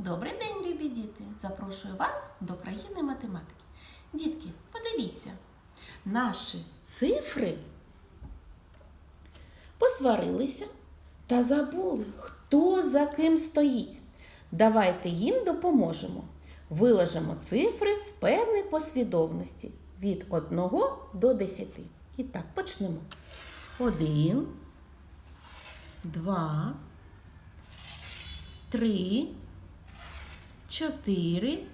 Добрий день, любі діти! Запрошую вас до країни математики. Дітки, подивіться, наші цифри посварилися та забули, хто за ким стоїть. Давайте їм допоможемо. Виложимо цифри в певній послідовності від 1 до 10. І так, почнемо. 1, 2, 3, 4,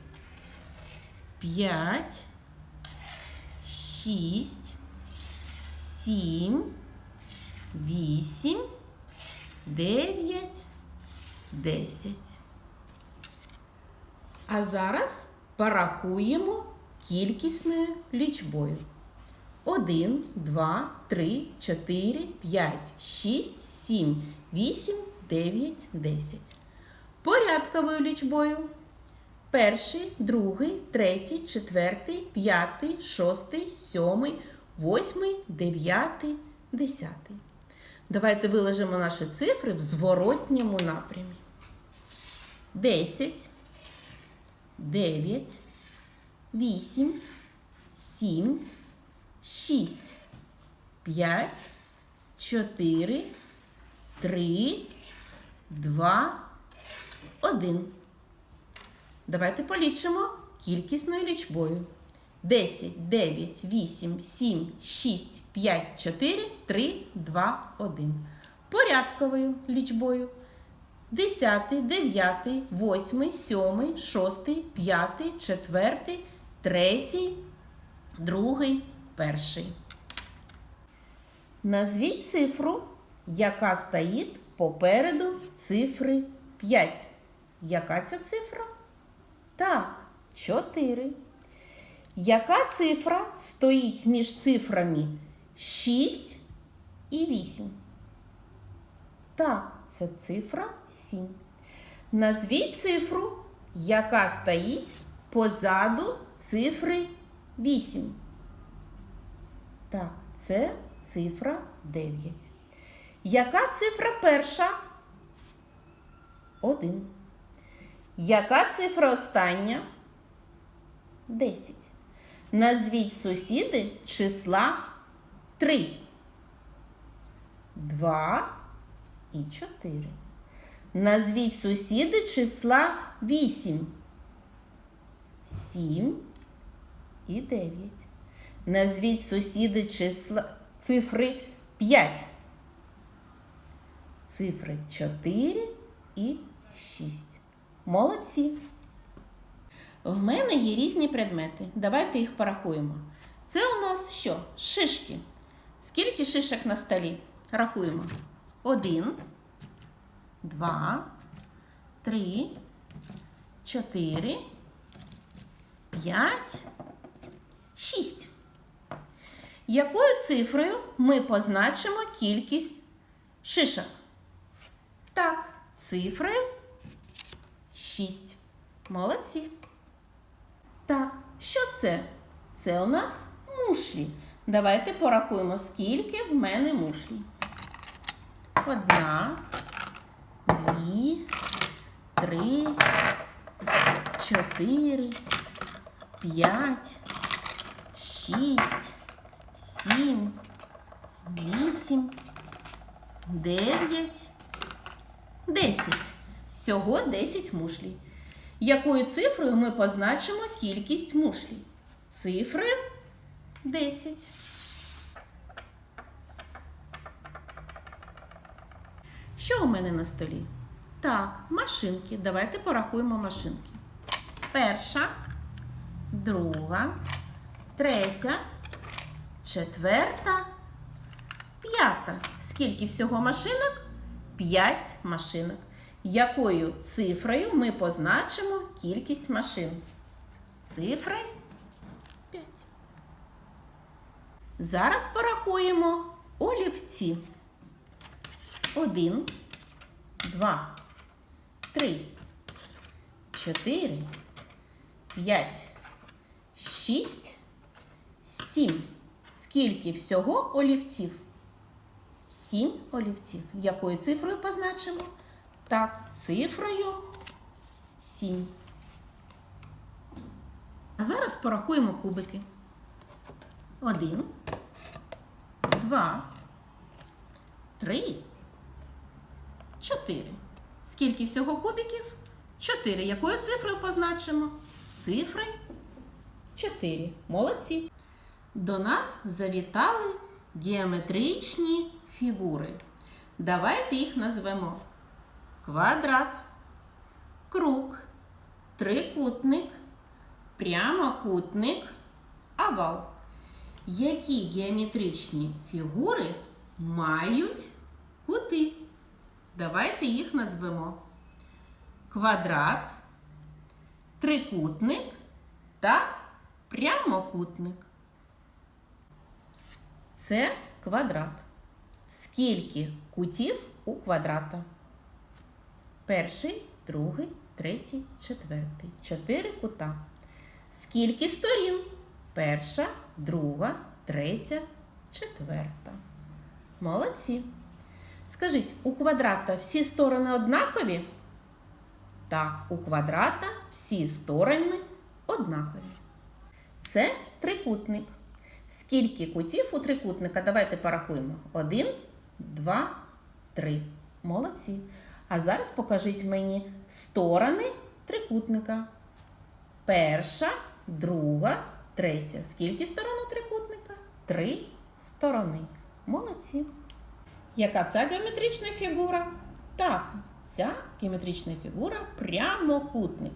5, 6, 7, 8, 9, 10. А зараз порахуємо кількісною лічбою. 1, 2, 3, 4, 5, 6, 7, 8, 9, 10. Порядковою лічбою. Перший, другий, третій, четвертий, п'ятий, шостий, сьомий, восьмий, дев'ятий, десятий. Давайте виложимо наші цифри в зворотньому напрямі. 10, 9, 8, 7, 6, 5, 4, 3, 2, 1. Давайте полічимо кількісною лічбою. 10, 9, 8, 7, 6, 5, 4, 3, 2, 1. Порядковою лічбою. 10, 9, 8, 7, 6, 5, 4, 3, 2, 1. Назвіть цифру, яка стоїть попереду цифри 5. Яка ця цифра? Так, 4. Яка цифра стоїть між цифрами 6 і 8? Так, це цифра 7. Назвіть цифру, яка стоїть позаду цифри 8. Так, це цифра 9. Яка цифра перша? 1. Яка цифра остання? 10. Назвіть сусіди числа 3. 2 і 4. Назвіть сусіди числа 8. 7 і 9. Назвіть сусіди числа цифри 5. Цифри 4 і 6. Молодці. В мене є різні предмети. Давайте їх порахуємо. Це у нас що? Шишки. Скільки шишок на столі? Рахуємо. Один, два, три, чотири, п'ять, шість. Якою цифрою ми позначимо кількість шишок? Так, цифрою 6. Молодці. Так, що це? Це у нас мушлі. Давайте порахуємо, скільки в мене мушлі. Одна, дві, три, чотири, п'ять, шість, сім, вісім, дев'ять, десять. Всього 10 мушлій. Якою цифрою ми позначимо кількість мушлій? Цифри 10. Що у мене на столі? Так, машинки. Давайте порахуємо машинки. Перша, друга, третя, четверта, п'ята. Скільки всього машинок? П'ять машинок. Якою цифрою ми позначимо кількість машин? Цифри 5. Зараз порахуємо олівці. 1, 2, 3, 4, 5, 6, 7. Скільки всього олівців? 7 олівців. Якою цифрою позначимо? Так, цифрою 7. А зараз порахуємо кубики. Один, два, три, чотири. Скільки всього кубиків? Чотири. Якою цифрою позначимо? Цифри чотири. Молодці. До нас завітали геометричні фігури. Давайте їх назвемо квадрат, круг, трикутник, прямокутник, овал. Які геометричні фігури мають кути? Давайте їх назвемо квадрат, трикутник та прямокутник. Це квадрат. Скільки кутів у квадрата? Перший, другий, третій, четвертий. Чотири кута. Скільки сторін? Перша, друга, третя, четверта. Молодці. Скажіть, у квадрата всі сторони однакові? Так, у квадрата всі сторони однакові. Це трикутник. Скільки кутів у трикутника? Давайте порахуємо. Один, два, три. Молодці. А зараз покажіть мені сторони трикутника. Перша, друга, третя. Скільки сторон у трикутника? Три сторони. Молодці. Яка це геометрична фігура? Так, ця геометрична фігура прямокутник.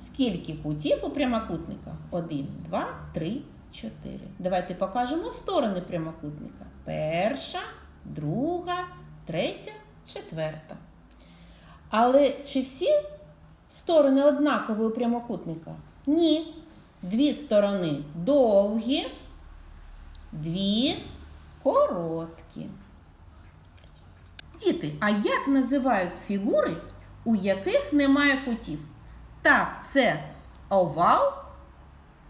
Скільки кутів у прямокутника? Один, два, три, чотири. Давайте покажемо сторони прямокутника. Перша, друга, третя, четверта. Але чи всі сторони однакові у прямокутника? Ні. Дві сторони довгі, дві короткі. Діти, а як називають фігури, у яких немає кутів? Так, це овал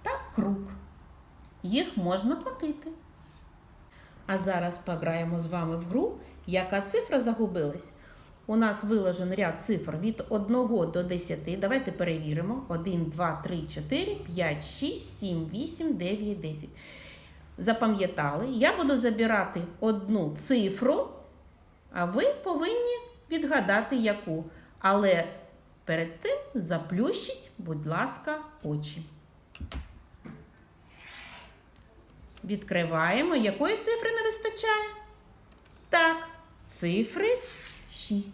та круг. Їх можна котити. А зараз пограємо з вами в гру, яка цифра загубилась. У нас виложен ряд цифр від 1 до 10. Давайте перевіримо. 1, 2, 3, 4, 5, 6, 7, 8, 9, 10. Запам'ятали, я буду забирати одну цифру, а ви повинні відгадати яку. Але перед тим заплющіть, будь ласка, очі. Відкриваємо. Якої цифри не вистачає? Так, цифри 6.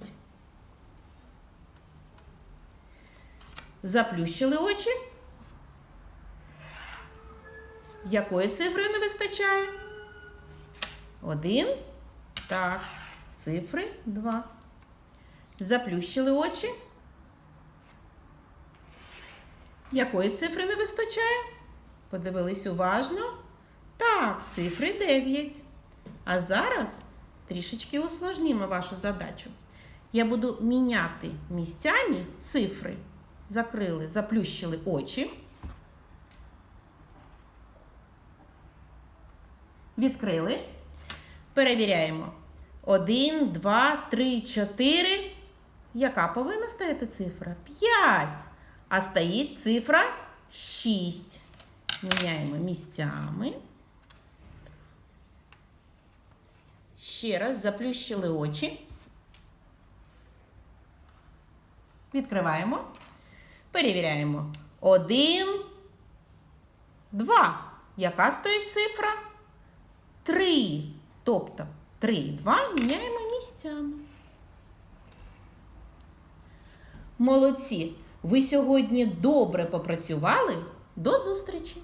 Заплющили очі. Якої цифри не вистачає? Один. Так. Цифри 2. Заплющили очі. Якої цифри не вистачає? Подивились уважно. Так, цифри 9. А зараз трішечки усложнімо вашу задачу. Я буду міняти місцями цифри. Закрили, заплющили очі. Відкрили. Перевіряємо. 1, 2, 3, 4. Яка повинна стояти цифра? 5. А стоїть цифра 6. Міняємо місцями. Ще раз заплющили очі. Відкриваємо. Перевіряємо. 1, 2. Яка стоїть цифра? 3. Тобто 3 і 2 міняємо місцями. Молодці! Ви сьогодні добре попрацювали. До зустрічі!